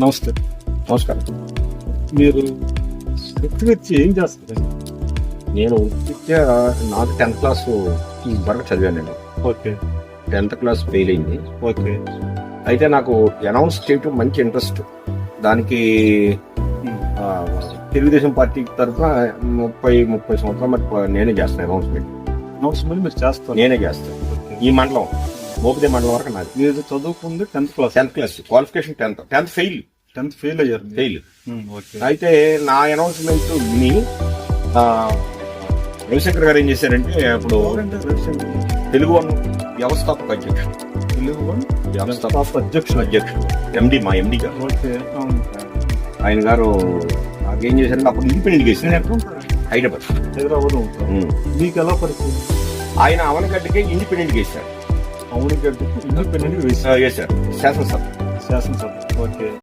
నమస్తే. నమస్కారం. మీరు వృత్తికి ఏం చేస్తారు? నేను నాకు టెన్త్ క్లాస్ వరకు చదివాను నేను. ఓకే. టెన్త్ క్లాస్ ఫెయిల్ అయింది. ఓకే. అయితే నాకు అనౌన్స్ చేయటం మంచి ఇంట్రెస్ట్. దానికి తెలుగుదేశం పార్టీ తరఫున ముప్పై ముప్పై సంవత్సరాలు మరి నేనే చేస్తాను అనౌన్స్మెంట్. అనౌన్స్మెంట్ మీరు చేస్తారు. నేనే చేస్తాను. ఈ మండలం మోపిదే మండలం వరకు నాది. మీరు చదువుకుంది tenth class. Tenth class qualification tenth. Tenth fail. Tenth fail అయ్యారు. ఫెయిల్. అయితే నా అనౌన్స్మెంట్ విని రవిశంకర్ గారు ఏం చేశారంటే అప్పుడు? తెలుగు వన్ వ్యవస్థాపక అధ్యక్షుడు. తెలుగు వన్ వ్యవస్థాపక అధ్యక్షుడు. అధ్యక్షుడు. ఎండి మా ఎండి గారు. ఆయన గారు నాకేం చేశారంటే అప్పుడు ఇండిపెండెంట్ చేశారు. హైదరాబాద్. హైదరాబాద్. మీకు ఎలా పరిస్థితి ఆయన అవనగడ్డకే ఇండిపెండెంట్ చేశారు. అవును గడ్డకి ఇండిపెండెంట్ చేశారు. శాసనసభ. శాసనసభ. ఓకే.